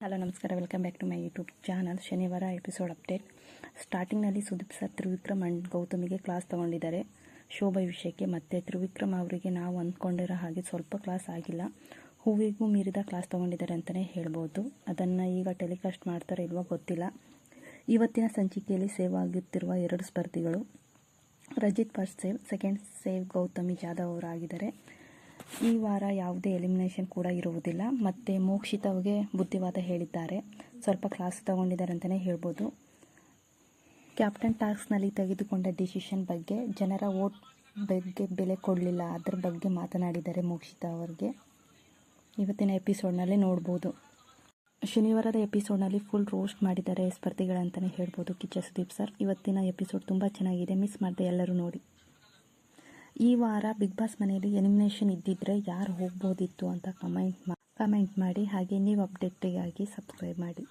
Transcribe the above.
Hello, ನಮಸ್ಕಾರ. Welcome back to my YouTube channel. ಶನಿವಾರ episode update. ಸ್ಟಾರ್ಟಿಂಗ್ನಲ್ಲಿ ಸುದೀಪ್ ಸರ್ ತ್ರಿವಿಕ್ರಮ್ ಅಂಡ್ ಗೌತಮಿಗೆ ಕ್ಲಾಸ್ ತೊಗೊಂಡಿದ್ದಾರೆ. ಶೋಭಾ ವಿಷಯಕ್ಕೆ ಮತ್ತು ತ್ರಿವಿಕ್ರಮ್ ಅವರಿಗೆ ನಾವು ಅಂದ್ಕೊಂಡಿರೋ ಹಾಗೆ ಸ್ವಲ್ಪ ಕ್ಲಾಸ್ ಆಗಿಲ್ಲ. ಹೂವಿಗೂ ಮೀರಿದ ಕ್ಲಾಸ್ ತೊಗೊಂಡಿದ್ದಾರೆ ಅಂತಲೇ ಹೇಳ್ಬೋದು. ಅದನ್ನು ಈಗ ಟೆಲಿಕಾಸ್ಟ್ ಮಾಡ್ತಾರೆ ಇಲ್ವೋ ಗೊತ್ತಿಲ್ಲ. ಇವತ್ತಿನ ಸಂಚಿಕೆಯಲ್ಲಿ ಸೇವ್ ಆಗುತ್ತಿರುವ ಎರಡು ಸ್ಪರ್ಧಿಗಳು. Rajith first save second save Gautami Jadhav ಅವರಾಗಿದ್ದಾರೆ. ಈ ವಾರ ಯಾವುದೇ ಎಲಿಮಿನೇಷನ್ ಕೂಡ ಇರುವುದಿಲ್ಲ. ಮತ್ತು ಮೋಕ್ಷಿತವ್ಗೆ ಬುದ್ಧಿವಾದ ಹೇಳಿದ್ದಾರೆ. ಸ್ವಲ್ಪ ಕ್ಲಾಸ್ ತಗೊಂಡಿದ್ದಾರೆ ಅಂತಲೇ ಹೇಳ್ಬೋದು ಕ್ಯಾಪ್ಟನ್ ಟಾಸ್ಕ್ನಲ್ಲಿ ತೆಗೆದುಕೊಂಡ ಡಿಸಿಷನ್ ಬಗ್ಗೆ ಜನರ ವೋಟ್ ಬಗ್ಗೆ ಬೆಲೆ ಕೊಡಲಿಲ್ಲ. ಅದರ ಬಗ್ಗೆ ಮಾತನಾಡಿದ್ದಾರೆ ಮೋಕ್ಷಿತ ಅವರಿಗೆ. ಇವತ್ತಿನ ಎಪಿಸೋಡ್ನಲ್ಲಿ ನೋಡ್ಬೋದು. ಶನಿವಾರದ ಎಪಿಸೋಡ್ನಲ್ಲಿ ಫುಲ್ ರೋಸ್ಟ್ ಮಾಡಿದ್ದಾರೆ ಸ್ಪರ್ಧಿಗಳಂತಲೇ ಹೇಳ್ಬೋದು ಕಿಚ್ಚ ಸುದೀಪ್ ಸರ್ ಇವತ್ತಿನ ಎಪಿಸೋಡ್ ತುಂಬ ಚೆನ್ನಾಗಿದೆ. ಮಿಸ್ ಮಾಡಿದೆ ಎಲ್ಲರೂ ನೋಡಿ. ಈ ವಾರ ಬಿಗ್ ಬಾಸ್ ಮನೆಯಲ್ಲಿ ಎಲಿಮಿನೇಷನ್ ಇದ್ದಿದ್ರೆ ಯಾರು ಹೋಗ್ಬೋದಿತ್ತು ಅಂತ ಕಮೆಂಟ್ ಮಾ ಕಮೆಂಟ್ ಮಾಡಿ ಹಾಗೆ ನೀವು ಅಪ್ಡೇಟಿಗಾಗಿ ಸಬ್ಸ್ಕ್ರೈಬ್ ಮಾಡಿ.